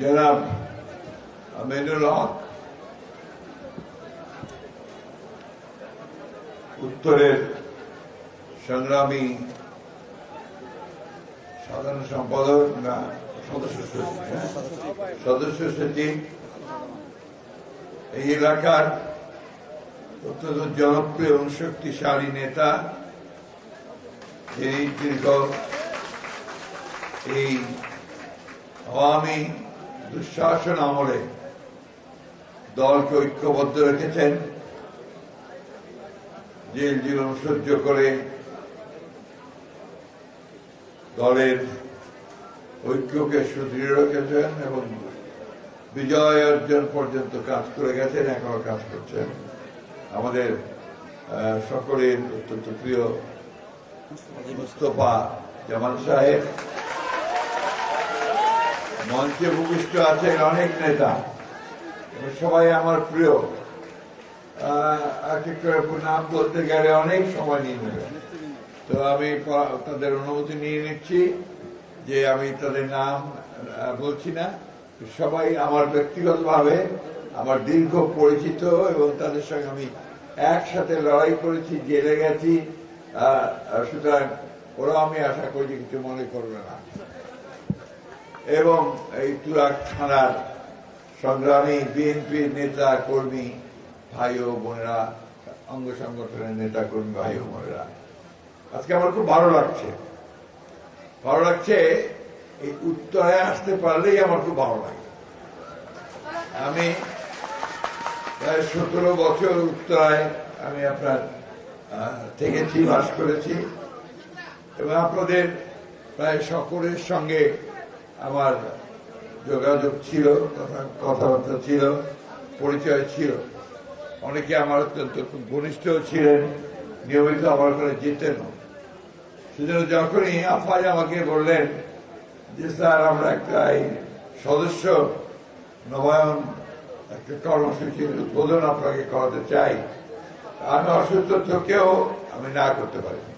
জনাব আমিনুল হক উত্তরের সংগ্রামী সাধারণ সম্পাদক না, সদস্য সচিব হ্যাঁ? সদস্য সচিব। এই এলাকার অত্যন্ত জনপ্রিয় এবং শক্তিশালী নেতা, যিনি দীর্ঘ এই আওয়ামী দুঃশাসন আমলে দলকে ঐক্যবদ্ধ রেখেছেন। জেল জীবন সহ্য করে দলের ঐক্যকে সুদৃঢ় রেখেছেন এবং বিজয় অর্জন পর্যন্ত কাজ করে গেছেন, এখনও কাজ করছেন। আমাদের সকলের অত্যন্ত প্রিয় মুস্তফা জামান সাহেব মঞ্চে ভূমিষ্ঠ আছেন অনেক নেতা। সবাই আমার প্রিয়। এক করে নাম বলতে গেলে অনেক সময় নিয়ে নেবে। তো আমি তাদের অনুমতি নিয়ে নিচ্ছি যে আমি তাদের নাম বলছি না। সবাই আমার ব্যক্তিগতভাবে আমার দীর্ঘ পরিচিত এবং তাদের সঙ্গে আমি একসাথে লড়াই করেছি, জেলে গেছি। সুতরাং ওরা আমি আশা করি কিছু মনে করবে না। এবং এই তুরাক থানার সংগ্রামী বিএনপির নেতা কর্মী ভাই ও বোনেরা, অঙ্গ সংগঠনের নেতা কর্মী ভাই ও বোনেরা, আজকে আমার খুব ভালো লাগছে। ভালো লাগছে এই উত্তরে আসতে পারলেই আমার খুব ভালো লাগে। আমি প্রায় সতেরো বছর উত্তরায় আমি আপনার থেকেছি, বাস করেছি। এবং আপনাদের প্রায় সকলের সঙ্গে আমার যোগাযোগ ছিল কথা কথাবার্তা ছিল, পরিচয় ছিল। অনেকে আমার অত্যন্ত খুব ঘনিষ্ঠ ছিলেন, নিয়মিত আমার করে যেতেন। সেজন্য যখনই আফাজ আমাকে বললেন যে, স্যার, আমরা একটা এই সদস্য নবায়ন, একটা কর্মসূচির উদ্বোধন আপনাকে করাতে চাই। আমি অসুস্থ থেকেও আমি না করতে পারিনি।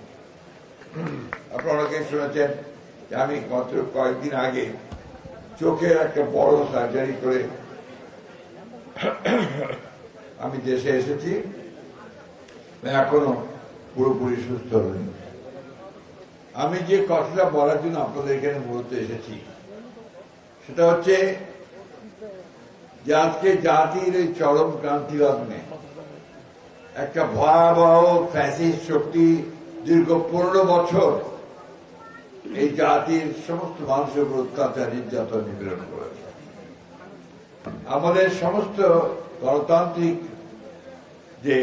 আপনারা অনেকে শুনেছেন আমি গত কয়েকদিন আগে চোখের একটা বড় সার্জারি করে আমি দেশে এসেছি এখনও পুরোপুরি সুস্থ হইনি আমি যে কথাটা বলার জন্য আপনাদের এখানে মূলত এসেছি, সেটা হচ্ছে যে আজকে জাতির এই চরম ক্রান্তি লগ্নে একটা ভয়াবহ ফ্যাসিস্ট শক্তি দীর্ঘ পনেরো বছর এই জাতির সমস্ত মানুষের উপর অত্যাচার, নির্যাতন, নিপীড়ন করেছে আমাদের সমস্ত গণতান্ত্রিক যে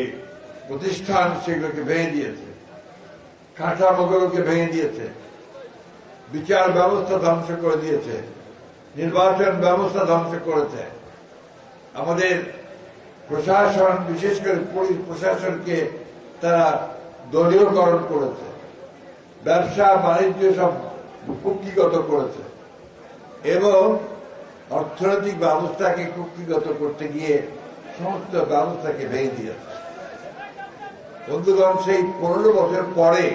প্রতিষ্ঠান, সেগুলোকে ভেঙে দিয়েছে। কাঠামোগুলোকে ভেঙে দিয়েছে। বিচার ব্যবস্থা ধ্বংস করে দিয়েছে। নির্বাচন ব্যবস্থা ধ্বংস করেছে। আমাদের প্রশাসন, বিশেষ করে পুলিশ প্রশাসনকে তারা দলীয়করণ করেছে। ব্যবসা, বাণিজ্য সব কুক্ষিগত করেছে। এবং অর্থনৈতিক ব্যবস্থাকে কুক্ষিগত করতে গিয়ে সমস্ত ব্যবস্থাকে ভেঙে দিয়েছে বন্ধুগণ, সেই পনেরো বছর পরে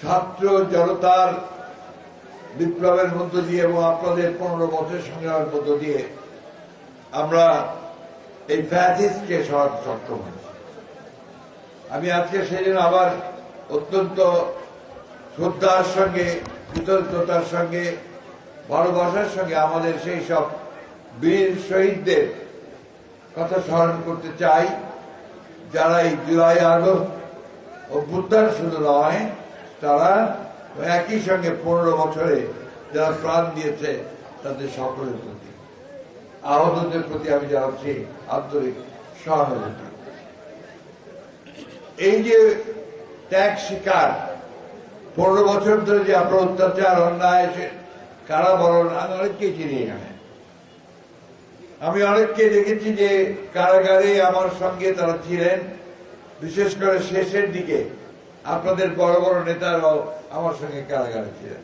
ছাত্র জনতার বিপ্লবের মধ্য দিয়ে এবং আপনাদের পনেরো বছর সংগ্রামের মধ্য দিয়ে আমরা এই ফ্যাসিস্টকে সরাতে সক্ষম হয়েছি। আমি আজকে জন্য আবার অত্যন্ত শ্রদ্ধার সঙ্গে, কৃতজ্ঞতার সঙ্গে, ভালোবাসার সঙ্গে আমাদের সেই সব বীর শহীদদের কথা স্মরণ করতে চাই, যারা এই জুলাই আগস্ট অভ্যুত্থান শুধু নয়, তারা একই সঙ্গে পনেরো বছরে যারা প্রাণ দিয়েছে, তাদের সকলের প্রতি, আহতদের প্রতি আমি জানাচ্ছি আন্তরিক সহানুভূতি। এই যে ত্যাগ শিকার পনেরো বছর ধরে যে আপনার অত্যাচার, অন্যায় কারাবরণ আমি অনেককে চিনি আমি অনেককে দেখেছি যে কারাগারে আমার সঙ্গে তারা ছিলেন, বিশেষ করে শেষের দিকে আপনাদের বড় বড় নেতারাও আমার সঙ্গে কারাগারে ছিলেন।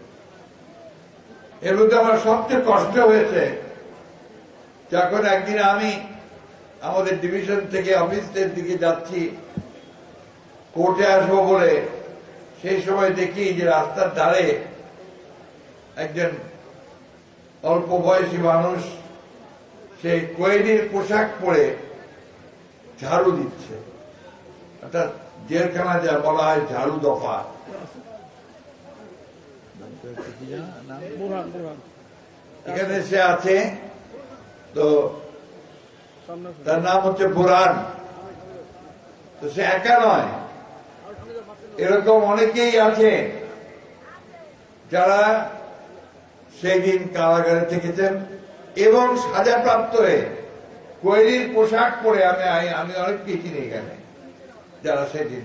এর মধ্যে আমার সবচেয়ে কষ্ট হয়েছে, যখন একদিন আমি আমাদের ডিভিশন থেকে অফিসের দিকে যাচ্ছি কোর্টে আসব বলে সেই সময় দেখি যে রাস্তার ধারে একজন অল্প বয়সী মানুষ সে কোয়েলির পোশাক পরে ঝাড়ু দিচ্ছে। অর্থাৎ জেলখানা যা বলা হয় ঝাড়ু দফা। এখানে সে আছে তো তার নাম হচ্ছে বুরান তো সে একা নয় এরকম অনেকেই আছে যারা সেই দিন কারাগারে থেকেছেন এবং সাজাপ্রাপ্ত হয়ে কোয়েলির পোশাক পরে আমি আমি অনেককে চিনি এখানে যারা সেদিন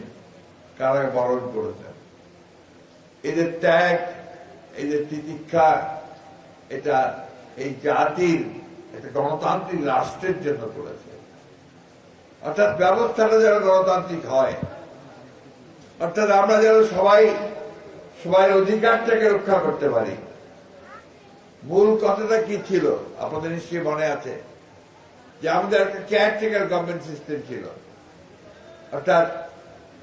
কারাগারে বরণ করেছেন। এদের ত্যাগ, এদের তিতিক্ষা, এটা এই জাতির একটা গণতান্ত্রিক রাষ্ট্রের জন্য করেছে। অর্থাৎ ব্যবস্থাটা যেন গণতান্ত্রিক হয়। অর্থাৎ আমরা যেন সবাই সবাই অধিকারটাকে রক্ষা করতে পারি। মূল কথাটা কি ছিল? আপনাদের নিশ্চয়ই মনে আছে। যে আমাদের একটা কেয়ারটেকার গভর্নমেন্ট সিস্টেম ছিল। অর্থাৎ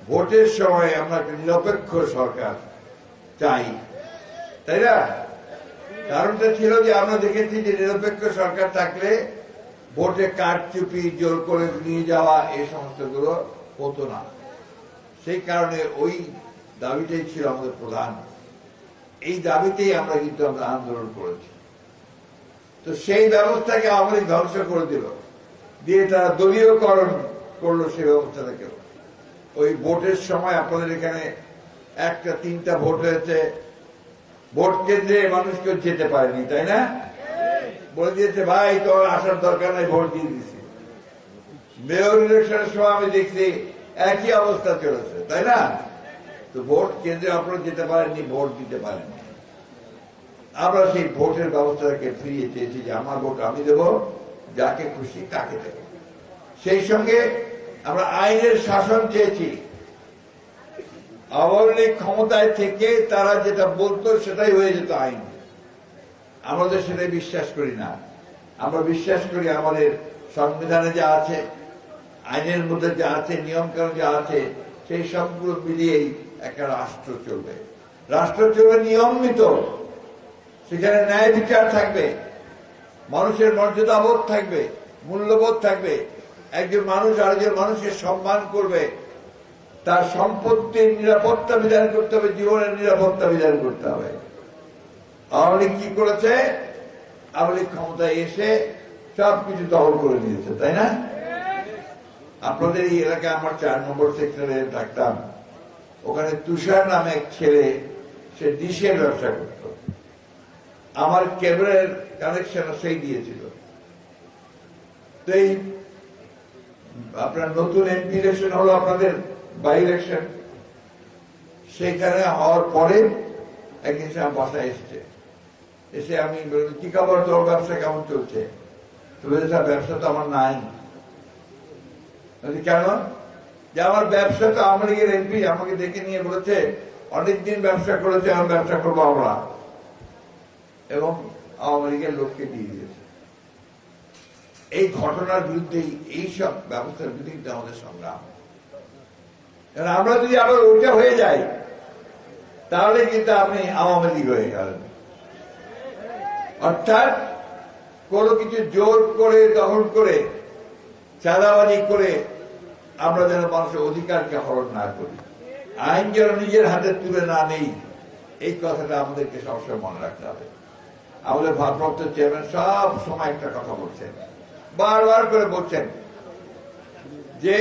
ভোটের সময় আমরা একটা নিরপেক্ষ সরকার চাই। তাই না? কারণটা ছিল যে আমরা দেখেছি যে নিরপেক্ষ সরকার থাকলে ভোটে কারচুপি, জোর করে নিয়ে যাওয়া, এই সমস্তগুলো হতো না। সেই কারণে ওই দাবিটাই ছিল আমাদের প্রধান। এই দাবিতেই আমরা কিন্তু আমরা আন্দোলন করেছি। তো সেই ব্যবস্থাকে লীগ ধ্বংস করে দিল। দিয়ে তারা দলীয়করণ করল সেই ব্যবস্থাটাকেও ওই ভোটের সময় আপনাদের এখানে একটা, তিনটা ভোট হয়েছে। ভোট কেন্দ্রে মানুষ কেউ যেতে পারেনি, তাই না? বলে দিয়েছে, ভাই তোর আসার দরকার নাই, ভোট দিয়ে দিছি। মেয়র ইলেকশনের সময় আমি দেখছি একই অবস্থা চলেছে, তাই না? তো ভোট কেন্দ্রে আপনারা যেতে পারেননি, ভোট দিতে পারেননি। আমরা সেই ভোটের ব্যবস্থাটাকে ফিরিয়ে চেয়েছি যে আমার ভোট আমি দেব, যাকে খুশি তাকে দেব। সেই সঙ্গে আমরা আইনের শাসন চেয়েছি। আওয়ামী লীগ ক্ষমতায় থেকে তারা যেটা বলতো সেটাই হয়ে যেত আইন। আমাদের সেটাই বিশ্বাস করি না। আমরা বিশ্বাস করি আমাদের সংবিধানে যা আছে আইনের মধ্যে যা আছে নিয়ম কানুন যা আছে, সেই সবগুলো মিলিয়েই একটা রাষ্ট্র চলবে। রাষ্ট্র চলবে নিয়মিত। সেখানে ন্যায় বিচার থাকবে। মানুষের মর্যাদাবোধ থাকবে, মূল্যবোধ থাকবে। একজন মানুষ আরেকজন মানুষকে সম্মান করবে। তার সম্পত্তির নিরাপত্তা বিধান করতে হবে, জীবনের নিরাপত্তা বিধান করতে হবে। আওয়ামী লীগ কি করেছে? আওয়ামী লীগ ক্ষমতায় এসে সব কিছু দখল করে দিয়েছে তাই না? আপনাদের এই এলাকায় আমার চার নম্বর সেক্টরে থাকতাম ওখানে তুষার নামে এক ছেলে, সে ডিশের ব্যবসা করত। আমার কেবলের কানেকশন সেই দিয়েছিল। তো এই আপনার নতুন এমপি ইলেকশন হলো আপনাদের বাই ইলেকশন সেখানে হওয়ার পরে একদিন সে আমার বাসায় এসছে। এসে আমি কি খবর? তোর ব্যবসা কেমন চলছে? তো ব্যবসা তো আমার নাই। কেন? যে আমার ব্যবসা তো আওয়ামী লীগের এমপি, আমাকে ডেকে নিয়ে বলেছে, অনেকদিন ব্যবসা করেছে আমি ব্যবসা করব আমরা। এবং আওয়ামী লীগের লোককে দিয়ে দিয়েছে। এই ঘটনার বিরুদ্ধে এইসব ব্যবস্থার বিরুদ্ধে আমাদের সংগ্রাম। কারণ আমরা যদি আবার ওইটা হয়ে যাই, তাহলে কিন্তু আপনি আওয়ামী লীগ হয়ে গেলেন। অর্থাৎ কোনো কিছু জোর করে, দখল করে চাঁদাবাজি করে আমরা যেন মানুষের অধিকারকে হরণ না করি। আইন যেন নিজের হাতে তুলে না নেই, এই কথাটা আমাদেরকে সবসময় মনে রাখতে হবে। আমাদের ভারপ্রাপ্ত চেয়ারম্যান সব সময় একটা কথা বলছেন, বারবার করে বলছেন যে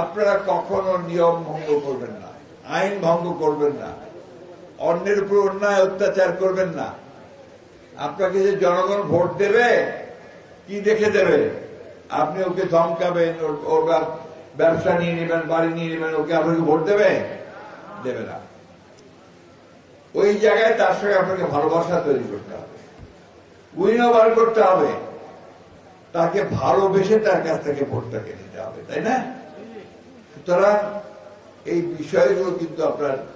আপনারা কখনো নিয়ম ভঙ্গ করবেন না, আইন ভঙ্গ করবেন না, অন্যের উপর অন্যায় অত্যাচার করবেন না। আপনাকে যে জনগণ ভোট দেবে, কি দেখে দেবে? আপনি ওকে ধমকাবেন, ওর- ব্যবসা নিয়ে নেবেন, বাড়ি নিয়ে নেবেন, ওকে আপনাকে ভোট দেবে? দেবে না। ওই জায়গায় তার সঙ্গে আপনাকে ভালোবাসা তৈরি করতে হবে। উইনও বার করতে হবে। তাকে ভালোবেসে তার কাছ থেকে ভোটটাকে নিতে হবে, তাই না? সুতরাং এই বিষয়গুলো কিন্তু আপনার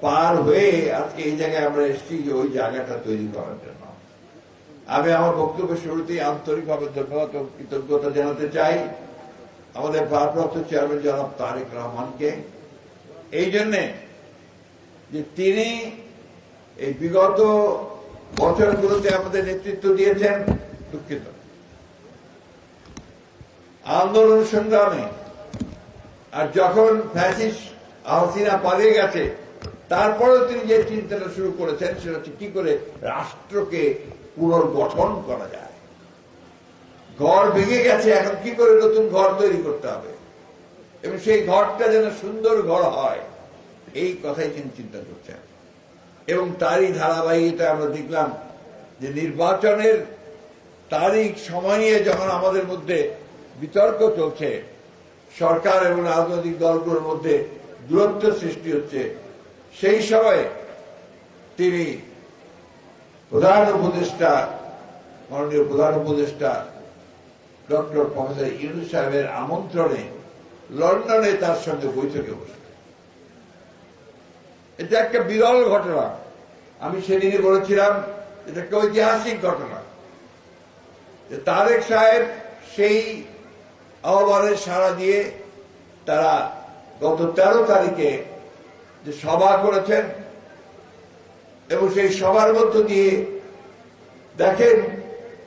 পার হয়ে আজকে এই জায়গায় আমরা এসেছি যে ওই জায়গাটা তৈরি করার জন্য। আমি আমার বক্তব্যের শুরুতেই আন্তরিকভাবে ধন্যবাদ ও কৃতজ্ঞতা জানাতে চাই আমাদের ভারপ্রাপ্ত চেয়ারম্যান জনাব তারেক রহমানকে। এই জন্যে যে তিনি এই বিগত বছরগুলোতে আমাদের নেতৃত্ব দিয়েছেন, দুঃখিত। আন্দোলন সংগ্রামে আর যখন ফ্যাসিস হাসিনা পালিয়ে গেছে, তারপরেও তিনি যে চিন্তাটা শুরু করেছেন, সেটা হচ্ছে কি করে রাষ্ট্রকে পুনর্গঠন করা যায়। ঘর ভেঙে গেছে, এখন কি করে নতুন ঘর তৈরি করতে হবে? এবং সেই ঘরটা যেন সুন্দর ঘর হয়, এই কথাই তিনি চিন্তা করছেন। এবং তারই ধারাবাহিকতা আমরা দেখলাম যে নির্বাচনের তারিখ, সময় নিয়ে যখন আমাদের মধ্যে বিতর্ক চলছে, সরকার এবং রাজনৈতিক দলগুলোর মধ্যে দূরত্ব সৃষ্টি হচ্ছে, সেই সময় তিনি প্রধান উপদেষ্টা, মাননীয় প্রধান উপদেষ্টা, ডক্টর প্রফেসর ইউনুস সাহেবের আমন্ত্রণে লন্ডনে তার সঙ্গে বৈঠকে বসে। এটা একটা বিরল ঘটনা। আমি সেদিনে বলেছিলাম, এটা একটা ঐতিহাসিক ঘটনা। যে তারেক সাহেব সেই আহ্বানে সাড়া দিয়ে তারা গত তেরো তারিখে যে সভা করেছেন এবং সেই সবার মধ্য দিয়ে দেখেন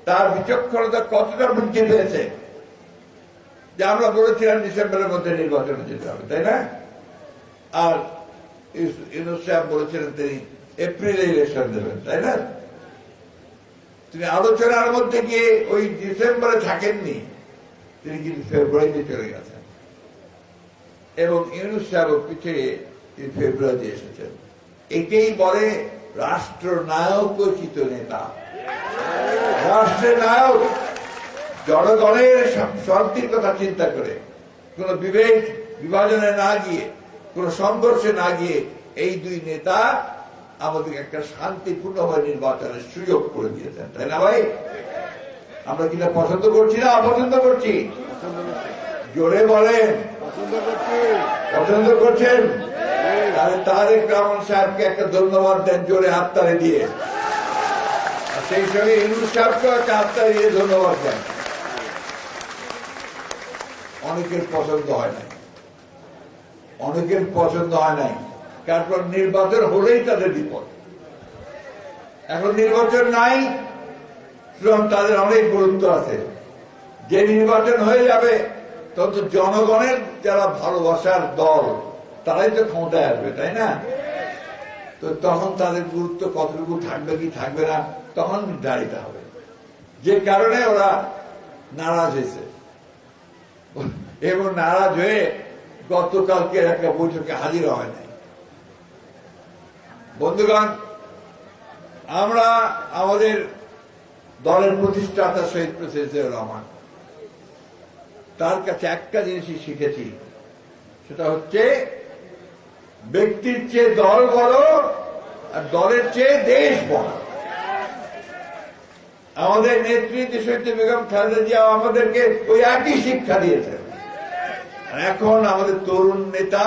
তার বিচক্ষণতা কতটা বৃদ্ধি পেয়েছে। যে আমরা বলেছিলাম ডিসেম্বরের মধ্যে নির্বাচনে যেতে হবে, তাই না? আর ইউনুস সাহেব বলেছিলেন তিনি এপ্রিলে ইলেকশন দেবেন, তাই না? তিনি আলোচনার মধ্যে গিয়ে ওই ডিসেম্বরে থাকেননি, তিনি কিন্তু ফেব্রুয়ারিতে চলে গেছেন। এবং ইউনুস সাহেব পিছিয়ে তিনি ফেব্রুয়ারিতে এসেছেন। একেই বলে রাষ্ট্রনায়কোচিত নেতা। রাষ্ট্রের নায়ক জনগণের শান্তির কথা চিন্তা করে কোন বিবেক বিভাজনে না গিয়ে কোন সংঘর্ষে না গিয়ে এই দুই নেতা আমাদের একটা শান্তিপূর্ণভাবে নির্বাচনের সুযোগ করে দিয়েছেন তাই না ভাই? আমরা কিনা পছন্দ করছি না অপছন্দ করছি? জোরে বলেন। পছন্দ করছেন? তাহলে তারেক রহমান সাহেবকে একটা ধন্যবাদ দেন জোরে হাততালি দিয়ে। সেই সঙ্গে ইনুর সাহেবকেও একটা দিয়ে ধন্যবাদ দেন। অনেকের পছন্দ হয় নাই। অনেকের পছন্দ হয় নাই। তারপর নির্বাচন হলেই তাদের বিপদ। এখন নির্বাচন নাই, সুতরাং তাদের অনেক গুরুত্ব আছে। যে নির্বাচন হয়ে যাবে তখন জনগণের যারা ভালোবাসার দল তারাই তো ক্ষমতায় আসবে, তাই না? তো তখন তাদের গুরুত্ব কতটুকু থাকবে কি থাকবে না, তখন নির্ধারিত হবে। যে কারণে ওরা নারাজ হয়েছে। এবং নারাজ হয়ে গতকালকে একটা বৈঠকে হাজির হয় নাই। বন্ধুগণ, আমরা আমাদের দলের প্রতিষ্ঠাতা শহীদ প্রেসিডেন্ট রহমান, তার কাছে একটা জিনিসই শিখেছি, সেটা হচ্ছে ব্যক্তির চেয়ে দল বড় আর দলের চেয়ে দেশ বড় আমাদের নেত্রী দেশত্রী বেগম খালেদা জিয়া আমাদেরকে ওই একই শিক্ষা দিয়েছেন। এখন আমাদের তরুণ নেতা,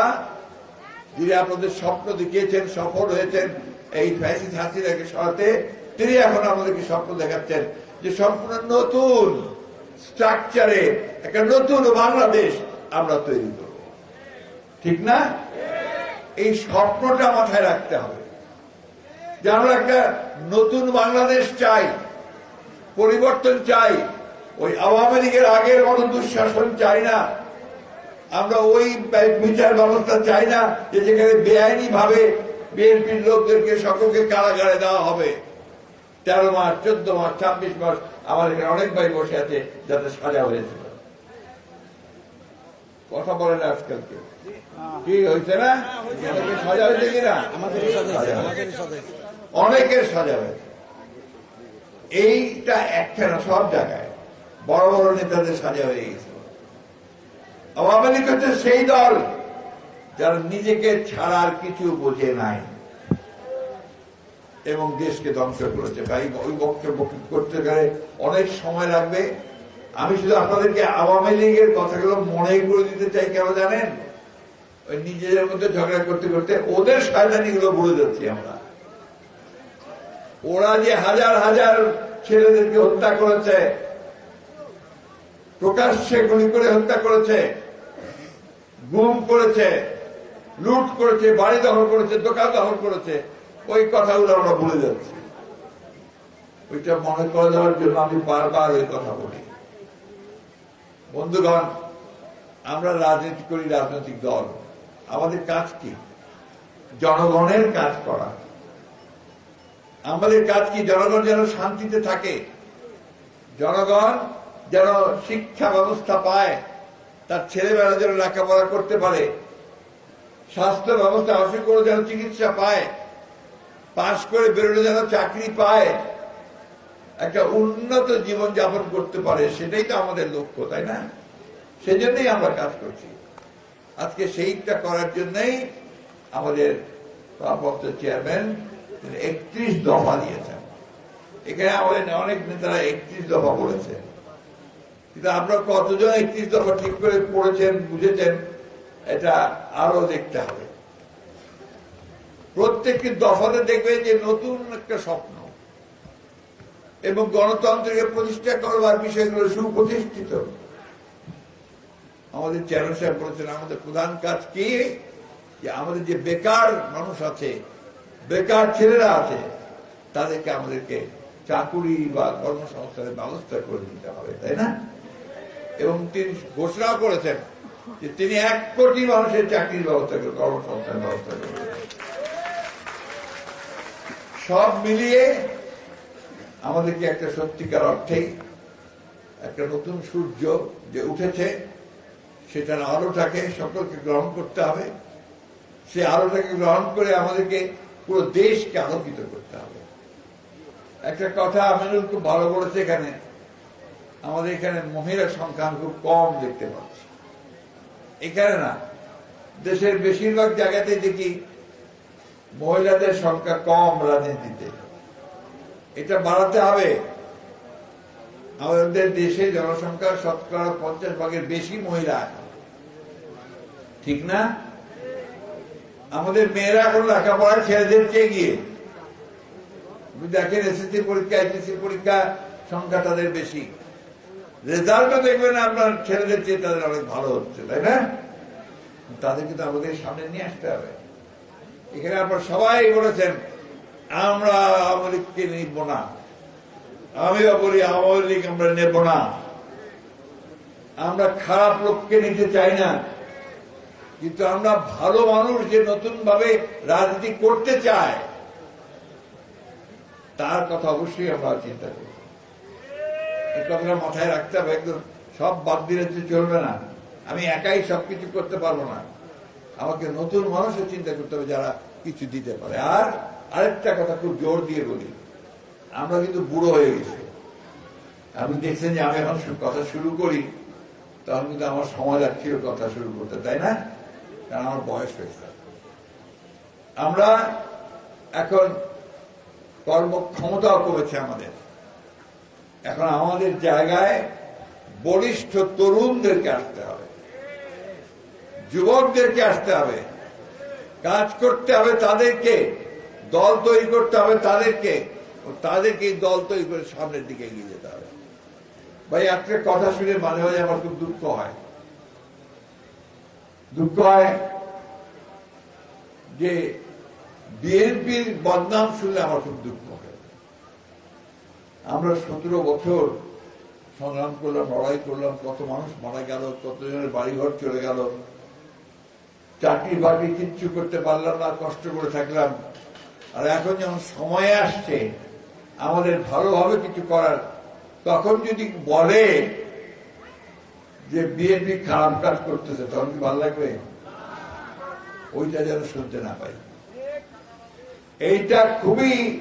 যিনি আপনাদের স্বপ্ন দেখিয়েছেন, সফল হয়েছেন, এই ফ্যাসিস হাসিনাকে সরাতে, তিনি এখন আমাদেরকে স্বপ্ন দেখাচ্ছেন যে সম্পূর্ণ নতুন স্ট্রাকচারে একটা নতুন বাংলাদেশ আমরা তৈরি করব। ঠিক না? এই স্বপ্নটা মাথায় রাখতে হবে। যে আমরা একটা নতুন বাংলাদেশ চাই, পরিবর্তন চাই। ওই আওয়ামী লীগের আগের মতো দুঃশাসন চাই না। আমরা ওই বিচার ব্যবস্থা চাই না যে যেখানে বেআইনি ভাবে বিএনপির লোকদেরকে সকলকে কারাগারে দেওয়া হবে। তেরো মাস, চোদ্দ মাস, ছাব্বিশ মাস আমার এখানে অনেক ভাই বসে আছে যাতে সাজা হয়েছিল কথা বলে না আজকাল কেউ কি হয়েছে না? সাজা হয়েছে কিনা? অনেকের সাজা হয়েছে। এইটা একখানা সব জায়গায় বড় বড় নেতাদের সাজা হয়ে গেছিল আওয়ামী লীগ হচ্ছে সেই দল যারা নিজেকে ছাড়ার কিছু বোঝে নাই এবং দেশকে ধ্বংস করেছে। তাই ওই বক্তব্য করতে গেলে অনেক সময় লাগবে। আমি শুধু আপনাদেরকে আওয়ামী লীগের কথাগুলো মনে করে দিতে চাই, কেন জানেন? নিজেদের মধ্যে ঝগড়া করতে করতে ওদের শয়তানিগুলো ভুলে যাচ্ছি আমরা। ওরা যে হাজার হাজার ছেলেদেরকে হত্যা করেছে, প্রকাশ্যে গুলি করে হত্যা করেছে, গুম করেছে, লুট করেছে, বাড়ি দখল করেছে, দোকান দখল করেছে, ওই কথাগুলো আমরা ভুলে যাচ্ছি। ওইটা মনে করে দেওয়ার জন্য আমি বারবার ওই কথা বলি। বন্ধুগণ, আমরা রাজনীতি করি রাজনৈতিক দল। আমাদের কাজ কি? জনগণের কাজ করা। আমাদের কাজ কি? জনগণ যেন শান্তিতে থাকে। জনগণ যেন শিক্ষা ব্যবস্থা পায়, তার ছেলেবেলা যেন লেখাপড়া করতে পারে। স্বাস্থ্য ব্যবস্থা অসুখ করে যেন চিকিৎসা পায়। পাশ করে বেরোলে যেন চাকরি পায়। একটা উন্নত জীবন যাপন করতে পারে, সেটাই তো আমাদের লক্ষ্য, তাই না? সেজন্যই আমরা কাজ করছি। আজকে সেইটা করার জন্যই আমাদের ভারপ্রাপ্ত চেয়ারম্যান তিনি একত্রিশ দফা দিয়েছেন। এখানে আমাদের অনেক নেতারা একত্রিশ দফা বলেছে কিন্তু আপনারা কতজন একত্রিশ দফা ঠিক করে পড়েছেন, বুঝেছেন, এটা আরও দেখতে হবে। প্রত্যেকটি দফাতে দেখবে যে নতুন একটা স্বপ্ন। এবং গণতন্ত্রকে প্রতিষ্ঠা করবার বিষয়গুলো সুপ্রতিষ্ঠিত। আমাদের চেয়ারম্যান সাহেব বলেছেন, আমাদের প্রধান কাজ কি? যে আমাদের যে বেকার মানুষ আছে, বেকার ছেলেরা আছে, তাদেরকে আমাদেরকে চাকুরি বা কর্মসংস্থানের ব্যবস্থা করে দিতে হবে, তাই না? এবং তিনি ঘোষণা করেছেন যে তিনি এক কোটি মানুষের চাকরির ব্যবস্থা করে কর্মসংস্থানের ব্যবস্থা করবেন। সব মিলিয়ে আমাদেরকে একটা সত্যিকার অর্থেই একটা নতুন সূর্য যে উঠেছে সেটার আলোটাকে সকলকে গ্রহণ করতে হবে। সে আলোটাকে গ্রহণ করে আমাদেরকে পুরো দেশকে আলোকিত করতে হবে। একটা কথা আমিনুল খুব ভালো বলেছে এখানে। আমাদের এখানে মহিলার সংখ্যা খুব কম দেখতে পাচ্ছি। এখানে না, দেশের বেশিরভাগ জায়গাতে দেখি মহিলাদের সংখ্যা কম রাজনীতিতে। এটা বাড়াতে হবে। আমাদের দেশে জনসংখ্যার শতকরা পঞ্চাশ ভাগের বেশি মহিলা আছে। ঠিক না? আমাদের মেয়েরা এখন লেখাপড়া ছেলেদের চেয়ে গিয়ে দেখেন এসএসসি পরীক্ষা এইচএসসি পরীক্ষা সংখ্যা তাদের বেশি। রেজাল্টও দেখবেন আপনার ছেলেদের চেয়ে তাদের অনেক ভালো হচ্ছে, তাই না? তাদের কিন্তু আমাদের সামনে নিয়ে আসতে হবে। এখানে আপনার সবাই বলেছেন, আমরা আওয়ামী লীগকে নিব না। আমিও বলি আওয়ামী লীগ আমরা নেব না। আমরা খারাপ লোককে নিতে চাই না। কিন্তু আমরা ভালো মানুষ যে নতুন ভাবে রাজনীতি করতে চায়, তার কথা অবশ্যই আমরা চিন্তা করি। এই কথাটা মাথায় রাখতে হবে, একদম সব বাদ দিলে তো চলবে না। আমি একাই সবকিছু করতে পারব না। আমাকে নতুন মানুষের চিন্তা করতে হবে যারা কিছু দিতে পারে। আর আরেকটা কথা খুব জোর দিয়ে বলি, আমরা কিন্তু বুড়ো হয়ে গেছি। আপনি দেখছেন যে আমি এখন কথা শুরু করি, তখন কিন্তু আমার সময় লাগছিল কথা শুরু করতে, তাই না? কারণ আমার বয়স হয়েছে। আমরা এখন কর্মক্ষমতাও কমেছে আমাদের। এখন আমাদের জায়গায় বলিষ্ঠ তরুণদেরকে আসতে হবে। যুবকদেরকে আসতে হবে। কাজ করতে হবে তাদেরকে। দল তৈরি করতে হবে তাদেরকে। তাদেরকে দল তৈরি করে সামনের দিকে এগিয়ে যেতে হবে। ভাই, একটা কথা শুনে মাঝে মাঝে আমার খুব দুঃখ হয়। দুঃখ হয় যে বিএনপির বদনাম শুনলে আমার খুব দুঃখ হয়। আমরা সতেরো বছর সংগ্রাম করলাম, লড়াই করলাম, কত মানুষ মারা গেল, কতজনের বাড়িঘর চলে গেল। চাকরি বাকরি কিচ্ছু করতে পারলাম না, কষ্ট করে থাকলাম। আর এখন যখন সময় আসছে, আমাদের ভালোভাবে কিছু করার, তখন যদি বলে যে বিএনপি খারাপ কাজ করতেছে, তখন কি ভালো লাগবে? ওইটা যেন শুনতে না পাই। এইটা খুবই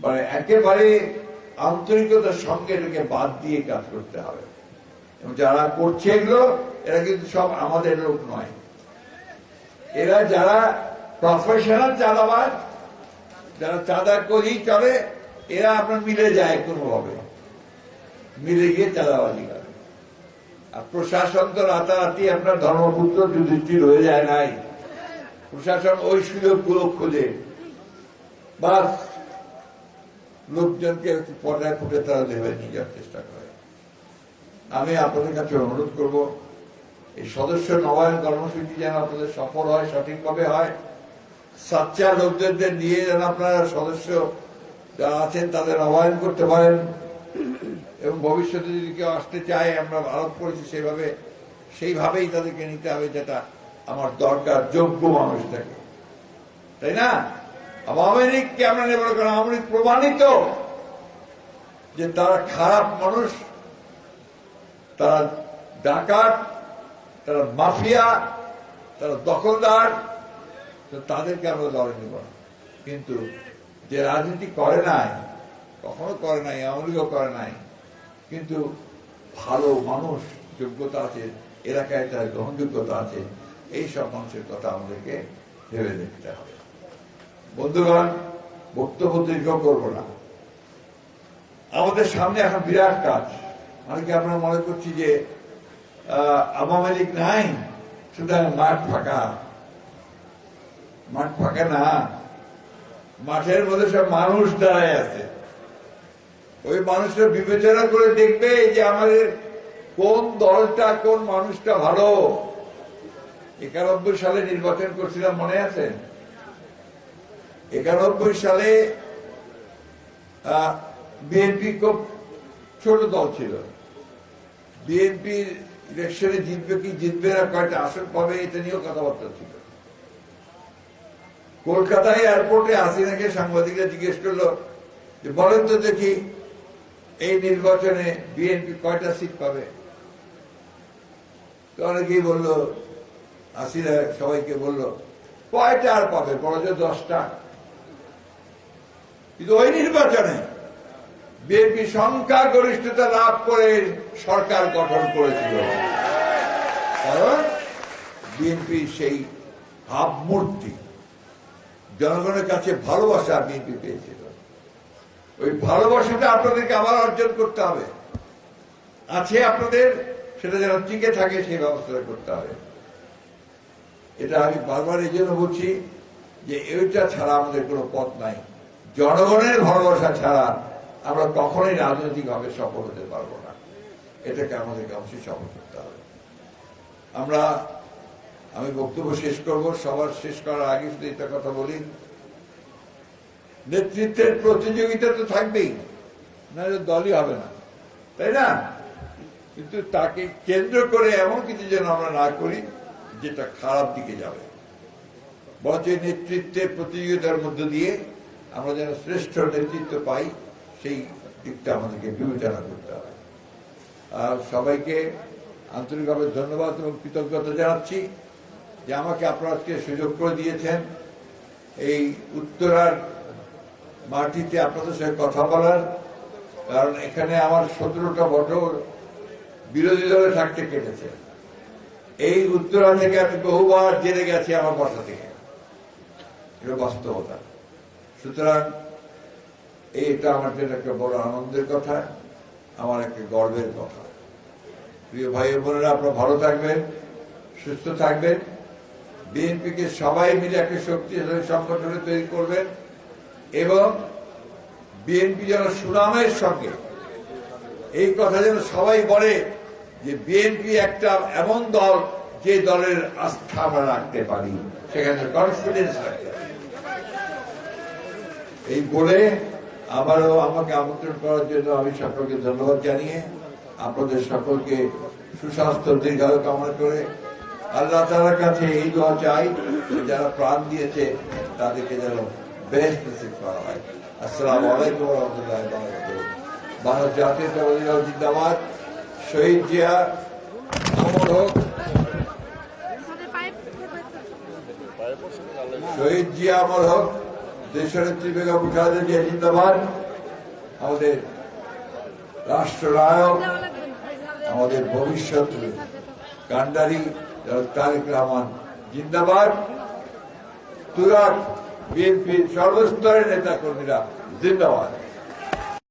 মানে একেবারে আন্তরিকতার সঙ্গে এটাকে বাদ দিয়ে কাজ করতে হবে। এবং যারা করছে এগুলো, এরা কিন্তু সব আমাদের লোক নয়। এরা যারা প্রফেশনাল চাঁদাবাজ, যারা চাঁদা করেই চলে, এরা আপনার মিলে যায় কোনোভাবে। মিলে গিয়ে চাঁদাবাজি করে। আর প্রশাসন তো রাতারাতি আপনার ধর্মপুত্র যুধিষ্ঠির হয়ে যায় নাই। প্রশাসন ওই সুযোগগুলো খোঁজে। বা লোকজনকে একটু পর্দায় ফুটে তারা দেবে যাওয়ার চেষ্টা করে। আমি আপনাদের কাছে অনুরোধ করব, এই সদস্য নবায়ন কর্মসূচি যেন আপনাদের সফল হয়, সঠিকভাবে হয়, সাচ্চা লোকজনদের নিয়ে যেন আপনারা সদস্য যারা আছেন তাদের নবায়ন করতে পারেন। এবং ভবিষ্যতে যদি কেউ আসতে চায়, আমরা আরোপ করেছি সেভাবে, সেইভাবেই তাদেরকে নিতে হবে যেটা আমার দরকার, যোগ্য মানুষটাকে তাই না? আওয়ামী লীগকে আমরা নেব কারণ আওয়ামী লীগ প্রমাণিত যে তারা খারাপ মানুষ, তারা ডাকাত, তারা মাফিয়া, তারা দখলদার তাদেরকে আমরা দলে নিব না। কিন্তু যে রাজনীতি করে নাই, কখনো করে নাই, আওয়ামী লীগও করে নাই কিন্তু ভালো মানুষ যোগ্যতা আছে, এলাকায় তার গ্রহণযোগ্যতা আছে, এই সব মানুষের কথা আমাদেরকে ভেবে দেখতে হবে। বন্ধুগণ, বক্তব্য দীর্ঘ করব না। আমাদের সামনে এখন বিরাট কাজ। অনেকে আমরা মনে করছি যে আওয়ামী লীগ নাই, সুতরাং মাঠ ফাঁকা। মাঠ ফাঁকা না। মাঠের মধ্যে সব মানুষ দাঁড়ায় আছে। ওই মানুষটা বিবেচনা করে দেখবে যে আমাদের কোন দলটা, কোন মানুষটা ভালো। একানব্বই সালে নির্বাচন করছিলাম, মনে আছে? একানব্বই সালে বিএনপি খুব ছোট দল ছিল। বিএনপির ইলেকশনে জিতবে কি জিতবে না, কয়টা আসন পাবে, এটা নিয়েও কথাবার্তা ছিল। কলকাতায় এয়ারপোর্টে হাসিনাকে সাংবাদিকরা জিজ্ঞেস করল বলেন তো দেখি এই নির্বাচনে বিএনপি কয়টা সিট পাবে? তো অনেকেই বলল, হাসিনা সবাইকে বলল, কয়টা আর পাবে? বড় যে দশটা। কিন্তু ওই নির্বাচনে বিএনপি সংখ্যা গরিষ্ঠতা লাভ করে সরকার গঠন করেছিল। কারণ বিএনপি সেই ভাবমূর্তি, জনগণের কাছে ভালোবাসা বিএনপি পেয়েছিল। ওই ভালোবাসাটা আপনাদেরকে আবার অর্জন করতে হবে। আছে আপনাদের, সেটা যেন টিকে থাকে, সেই ব্যবস্থাটা করতে হবে। এটা আমি বারবার এই জন্য বলছি যে এইটা ছাড়া আমাদের কোনো পথ নাই। জনগণের ভালোবাসা ছাড়া আমরা কখনোই রাজনৈতিকভাবে সফল হতে পারব না। এটাকে আমাদেরকে অবশ্যই সফল করতে হবে। আমরা, আমি বক্তব্য শেষ করব। সবার শেষ করার আগে শুধু এটা কথা বলি। নেতৃত্বের প্রতিযোগিতা তো থাকবেই না দলই হবে না। তাই না? কিন্তু তাকে কেন্দ্র করে এমন কিছু যেন আমরা না করি, যেটা খারাপ দিকে যাবে। এই নেতৃত্বের প্রতিযোগিতার মধ্য দিয়ে আমরা যেন শ্রেষ্ঠ নেতৃত্ব পাই, সেই দিকটা আমাদেরকে বিবেচনা করতে হবে। আর সবাইকে আন্তরিকভাবে ধন্যবাদ এবং কৃতজ্ঞতা জানাচ্ছি যে আমাকে আপনারা আজকে সুযোগ করে দিয়েছেন এই উত্তরার মাটিতে আপনাদের সঙ্গে কথা বলার, কারণ এখানে আমার সতেরোটা বছর বিরোধী দলে থাকতে কেটেছে। এই উত্তরা থেকে আমি বহুবার জেনে গেছি আমার বাসা থেকে। এটা বাস্তবতা। সুতরাং এইটা আমার জন্য একটা বড় আনন্দের কথা, আমার একটা গর্বের কথা। প্রিয় ভাই বোনেরা, আপনারা ভালো থাকবেন, সুস্থ থাকবেন। বিএনপিকে সবাই মিলে একটা শক্তিশালী সংগঠনে তৈরি করবেন। এবং বিএনপি যেন সুনামের সঙ্গে এই কথা যেন সবাই বলে যে বিএনপি একটা এমন দল যে দলের আস্থা আমরা রাখতে পারি। সেখানে কনফিডেন্স রাখতে এই বলে আবারও আমাকে আমন্ত্রণ করার জন্য আমি সকলকে ধন্যবাদ জানিয়ে আপনাদের সকলকে সুস্বাস্থ্য, দীর্ঘায়ু কামনা করে আল্লাহ তালার কাছে এই দোয়া চাই যারা প্রাণ দিয়েছে তাদেরকে যেন নসিব করা হয় আলাইকুম রহমতুল্লাহ জাতীয় জিন্দাবাদ শহীদ জিয়া অমর হোক শহীদ জিয়া অমর হোক দেশনেত্রী বেগম খালেদা জিয়া জিন্দাবাদ আমাদের রাষ্ট্রনায়ক আমাদের ভবিষ্যৎ কান্ডারি তারেক রহমান জিন্দাবাদ তুরাট বিএনপির সর্বস্তরের নেতা কর্মীরা জিন্দাবাদ।